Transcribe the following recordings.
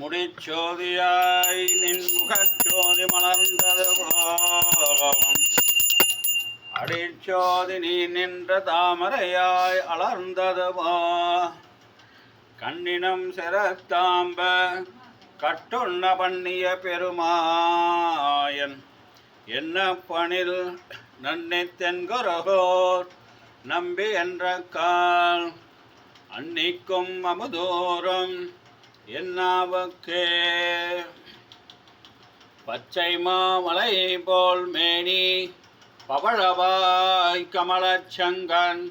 முடிச்சோதியாய் நின் முகச்சோதி மலர்ந்தது போம் அடிச்சோதி நீ நின்ற தாமரையாய் அலர்ந்தது போ கண்ணினம் சிறத்தாம்ப கட்டுண்ண பண்ணிய பெருமாயன். என்ன பணில் நன்னை தென்கொரகோர் நம்பி என்ற கால். அன்னிக்கும் அமுதோறும் என்னாவுக்கே? பச்சை மாமலை போல் மேனி பவழவாய் கமலச்சங்கன்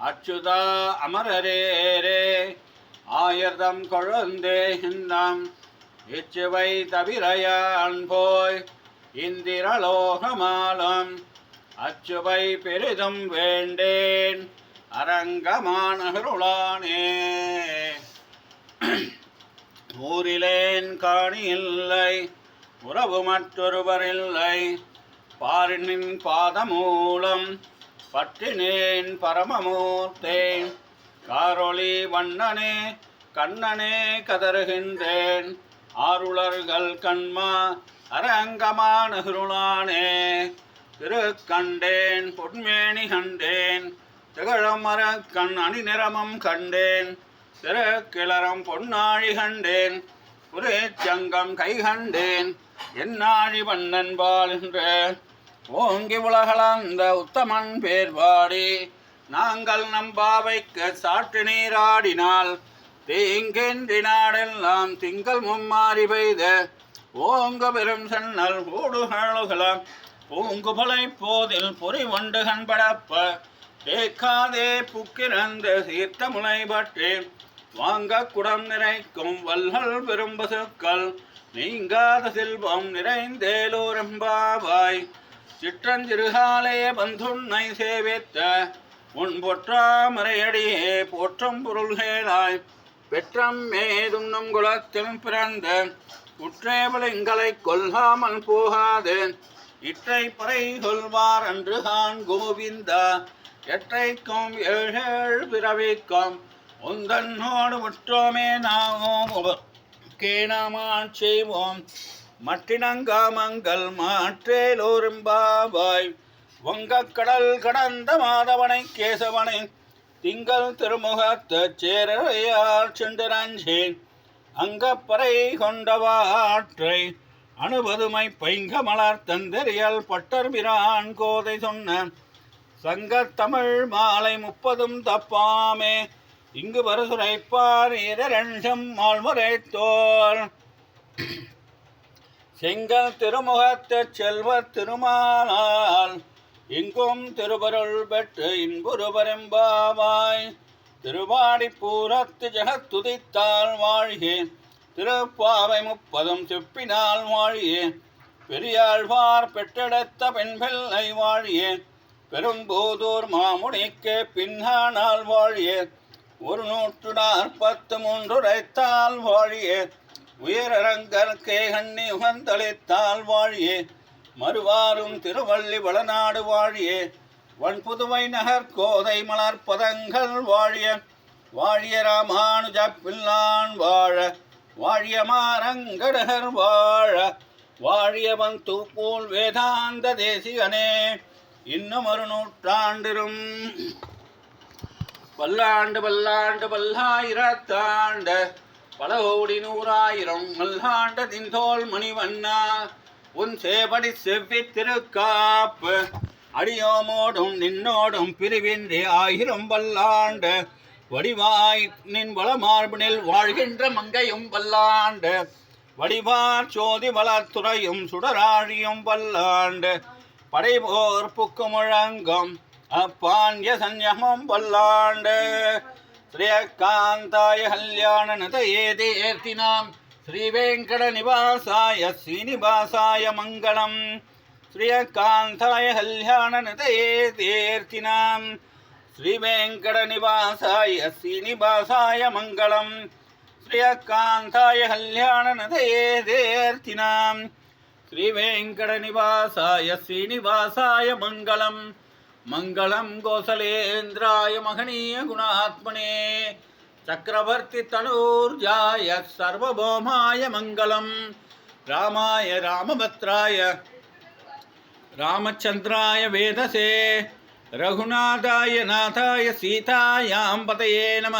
அச்சுதா அமரரேரே ஆயிரதம் கொழுந்தே இந்தம் இச்சுவை தவிரையான் போய் இந்திரலோகமாலம் அச்சுவை பெரிதும் வேண்டேன் அரங்கமானருளானே ஊரிலேன் காணி இல்லை உறவு மற்றொருவரில்லை பாரினின் பாதமூலம் பற்றினேன் பரமமூர்த்தேன். காரொளி வண்ணனே கண்ணனே கதறுகின்றேன். ஆருளர்கள் கண்மா அரங்கமானகுருளானே திரு கண்டேன் பொன்மேனி கண்டேன். திகழமர கண் அணிநிறமம் கண்டேன். திருக்கிளரம் பொன்னாழி கண்டேன் ஒரு சங்கம் கை கண்டேன் என்னாழி வண்ணன் பாழ்கின்ற ஓங்கி உலகளந்த உத்தமன் பேர்வாடி நாங்கள் நம்பாவைக்கு சாற்று நீராடினால் தீங்கின்றி நாடெல்லாம் திங்கள் மும்மாறி பெய்த. ஓங்க பெரும் சென்னல் ஓடுகளுகலாம் பூங்குபலை போதில் பொறி ஒன்று கண்படப்ப. கேட்காதே புக்கிறந்த சீர்த்த முளை பற்றி. வாங்க குடம் நிறைக்கும் வல்லல் பெரும் பசுக்கள் நீங்காத செல்வம் நிறைந்தேலோரம்பாவாய். சிற்றஞ்சிறுகாலே பந்துன்னை சேவித்த உன் பொற்றாமரையடியே போற்றம் பொருள்களாய். பெற்றம் மேதும் நம் குலத்தில் பிறந்த குற்றேவலிங்களை கொல்லாமல் போகாது. இற்றை பறை கொள்வார் அன்று கான் கோவிந்தா எற்றைக்கும் ஏழேழு பிறவிக்கும் உந்தன்னோடு முற்றோமே நாமும் கேணமான் செய்வோம். மட்டினங்காமங்கள் மாற்றேலோரும்பாவாய் வங்கக்கடல் கடந்த மாதவனை கேசவனை திங்கள் திருமுகத்து சேரையார் சென்றரஞ்சேன் அங்கப்பறை கொண்டவாற்றை அணுபதுமை பைங்க மலர் தந்தெறியல் பட்டர்பிரான் கோதை சொன்ன சங்கத்தமிழ் மாலை முப்பதும் தப்பாமே. இங்கு வருசுரைப்பார் இரண்டம் மால்முறை தோல் செங்கல் திருமுகத்து செல்வ திருமானால் இங்கும் திருவருள் பெற்று இன்புருவரெம்பாவாய் திருவாடி பூரத்து ஜெகத்துதித்தால் வாழியே திருப்பாவை முப்பதும் செப்பினால் வாழியே பெரியாழ்வார் பெற்றெடுத்த பெண் வாழியே பெரும்போதூர் மாமுனிக்கு பின்னானால் வாழியே. ஒரு நூற்று நாற்பத்து மூன்று உரைத்தால் வாழியே. உயரங்கற்கே கண்ணி உகந்தளித்தால் வாழியே. மறுவாரும் திருவள்ளி வளநாடு வாழியே. வன்புதுவை நகர் கோதை மலர் பதங்கள் வாழிய. வாழிய ராமானுஜ பில்லான் வாழ. வாழிய மாரங்கடகர் வாழ. வாழியவன் தூப்பூல் வேதாந்த தேசிகனே. இன்னும் ஒரு நூற்றாண்டிரும் பல்லாண்டு பல்லாண்டு பல்லாயிரத்தாண்டு பல கோடி நூறாயிரம் மல்லாண்ட தின்தோல் மணிவண்ணா உன் சேபடி செவ்வி திருக்காப்பு அடியோமோடும் நின்னோடும் பிரிவின்றி ஆயிரம் பல்லாண்டு வடிவாய் நின் வளமார்பினில் வாழ்கின்ற மங்கையும் பல்லாண்டு வடிவார் சோதி வளத்துறையும் சுடராழியும் பல்லாண்டு படைபோர் புக்கு முழங்கும் அப்பாண்டிய சஞ்சமம் பல்லாண்டு ஸ்ரீயகாந்தாய கல்யாண நதயே தேர்த்தினாம் ஸ்ரீ வெங்கட நிவாசாய ஸ்ரீனிவாசாய மங்களம். ஸ்ரீயகாந்தாய கல்யாண நதயே தேர்த்தினாம் ஸ்ரீ வெங்கட நிவாசாய ஸ்ரீனிவாசாய மங்களம். ஸ்ரீயகாந்தாய கல்யாண நதயே ஸ்ரீவேங்கடநிவாசாய ஸ்ரீனிவாசாய மங்களம். மங்களம் கோசலேந்திராய மகனீய குணாத்மனே. சக்கரவர்த்தி தனூர்ஜாய சர்வபௌமாய மங்களம். ராமாய ராமபத்ராய ராமச்சந்திராய வேதசே. ரகுநாதாய நாதாய சீதாயாம்பதையே நம.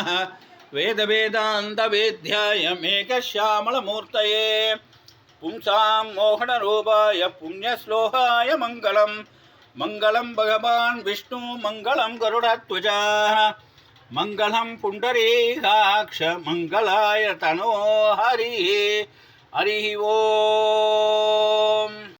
வேதவேதாந்த வேத்யாய மேகஷியாமலமூர்த்தயே பும்சாம் மோகனரூபாய புண்ணியஸ்லோகாய மங்களம். மங்களம் பகவான் விஷ்ணு மங்களம் கருடத்வஜா. மங்களம் புண்டரீகாட்ச மங்களாய தனோ ஹரி. ஹரி ஓம்.